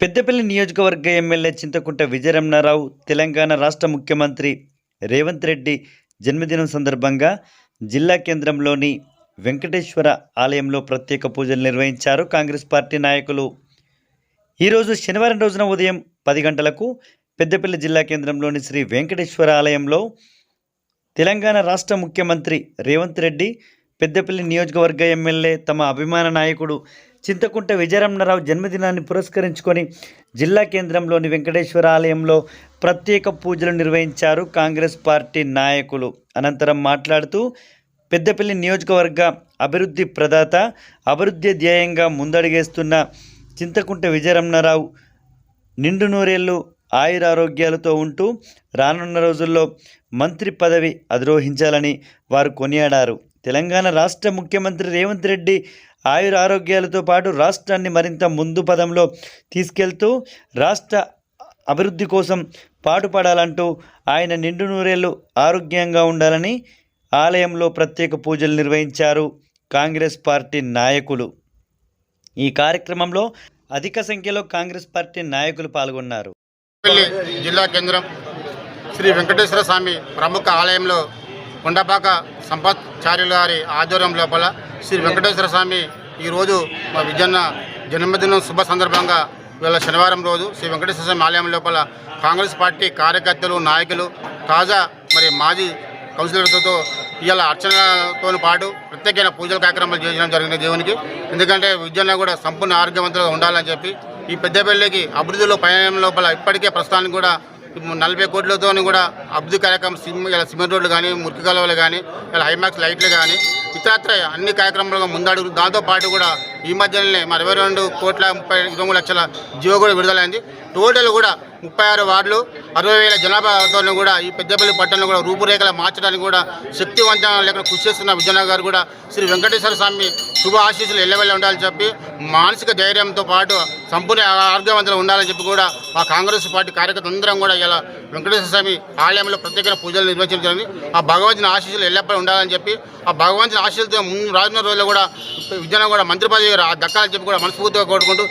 పెద్దపల్లి నియోజకవర్గ ఎమ్మెల్యే చింతకుంట విజయరమణారావు తెలంగాణ రాష్ట్ర ముఖ్యమంత్రి రేవంత్ రెడ్డి జన్మదినం సందర్భంగా జిల్లా కేంద్రంలోని వెంకటేశ్వర ఆలయంలో ప్రత్యేక పూజలు నిర్వహించారు కాంగ్రెస్ పార్టీ నాయకులు. ఈరోజు శనివారం రోజున ఉదయం పది గంటలకు పెద్దపల్లి జిల్లా కేంద్రంలోని శ్రీ వెంకటేశ్వర ఆలయంలో తెలంగాణ రాష్ట్ర ముఖ్యమంత్రి రేవంత్ రెడ్డి పెద్దపల్లి నియోజకవర్గ ఎమ్మెల్యే తమ అభిమాన నాయకుడు చింతకుంట విజయరమణరావు జన్మదినాన్ని పురస్కరించుకొని జిల్లా కేంద్రంలోని వెంకటేశ్వర ఆలయంలో ప్రత్యేక పూజలు నిర్వహించారు కాంగ్రెస్ పార్టీ నాయకులు. అనంతరం మాట్లాడుతూ పెద్దపల్లి నియోజకవర్గ అభివృద్ధి ప్రదాత అభివృద్ధి ధ్యేయంగా ముందడుగేస్తున్న చింతకుంట విజయరమణరావు నిండు నూరేళ్ళు ఆయురారోగ్యాలతో ఉంటూ రానున్న రోజుల్లో మంత్రి పదవి అధిరోహించాలని వారు కొనియాడారు. తెలంగాణ రాష్ట్ర ముఖ్యమంత్రి రేవంత్ రెడ్డి ఆయుర ఆరోగ్యాలతో పాటు రాష్ట్రాన్ని మరింత ముందు పదంలో తీసుకెళ్తూ రాష్ట్ర అభివృద్ధి కోసం పాటుపడాలంటూ ఆయన నిండు నూరేళ్ళు ఆరోగ్యంగా ఉండాలని ఆలయంలో ప్రత్యేక పూజలు నిర్వహించారు కాంగ్రెస్ పార్టీ నాయకులు. ఈ కార్యక్రమంలో అధిక సంఖ్యలో కాంగ్రెస్ పార్టీ నాయకులు పాల్గొన్నారు. జిల్లా కేంద్రం శ్రీ వెంకటేశ్వర స్వామి ప్రముఖ ఆలయంలో కొండపాక సంపత్చార్యుల గారి ఆధ్వర్యం లోపల శ్రీ వెంకటేశ్వర స్వామి ఈరోజు మా విజయన్న జన్మదినం శుభ సందర్భంగా వీళ్ళ శనివారం రోజు శ్రీ వెంకటేశ్వర స్వామి ఆలయం లోపల కాంగ్రెస్ పార్టీ కార్యకర్తలు నాయకులు తాజా మరి మాజీ కౌన్సిలర్లతో ఇవాళ అర్చనతో పాటు ప్రత్యేకమైన పూజల కార్యక్రమాలు చేయడం జరిగింది దేవునికి. ఎందుకంటే విద్యను కూడా సంపూర్ణ ఆరోగ్యవంతులుగా ఉండాలని చెప్పి ఈ పెద్దపల్లికి అభివృద్ధిలో పయనం లోపల ఇప్పటికే ప్రస్తుతానికి కూడా నలభై కోట్లతో కూడా అభివృద్ధి కార్యక్రమం సిమ్ ఇలా సిమెంట్ రోడ్లు కానీ మురికి కాలువలు కానీ ఇలా హైమాక్స్ లైట్లు కానీ ఇతరత్ర అన్ని కార్యక్రమాలుగా ముందడుగు దాంతోపాటు కూడా ఈ మధ్యలోనే మరి ఇరవై రెండు కోట్ల ముప్పై ఇరవై మూడు లక్షల జియో కూడా విడుదలైంది. టోటల్ కూడా ముప్పై ఆరు వార్డులు అరవై వేల జనాభాతో కూడా ఈ పెద్దపల్లి పట్టణంలో కూడా రూపురేఖలు మార్చడానికి కూడా శక్తివంతం లేకుండా కృషి చేస్తున్న విజయనగర్ గారు కూడా శ్రీ వెంకటేశ్వర స్వామి శుభ ఆశీస్సులు ఎల్లవెల్ల ఉండాలని చెప్పి మానసిక ధైర్యంతో పాటు సంపూర్ణ ఆరోగ్యవంతులు ఉండాలని చెప్పి కూడా ఆ కాంగ్రెస్ పార్టీ కార్యకర్తలు అందరం కూడా ఇలా వెంకటేశ్వర స్వామి ఆలయంలో ప్రత్యేక పూజలు నిర్వహించడం ఆ భగవంతుని ఆశీస్సులు ఎల్లప్పుడూ ఉండాలని చెప్పి ఆ భగవంతుని ఆశీస్సులతో ముందు రానున్న రోజుల్లో కూడా విజయనగరం కూడా మంత్రి పదవి దక్కాలని చెప్పి కూడా మనస్ఫూర్తిగా కోరుకుంటూ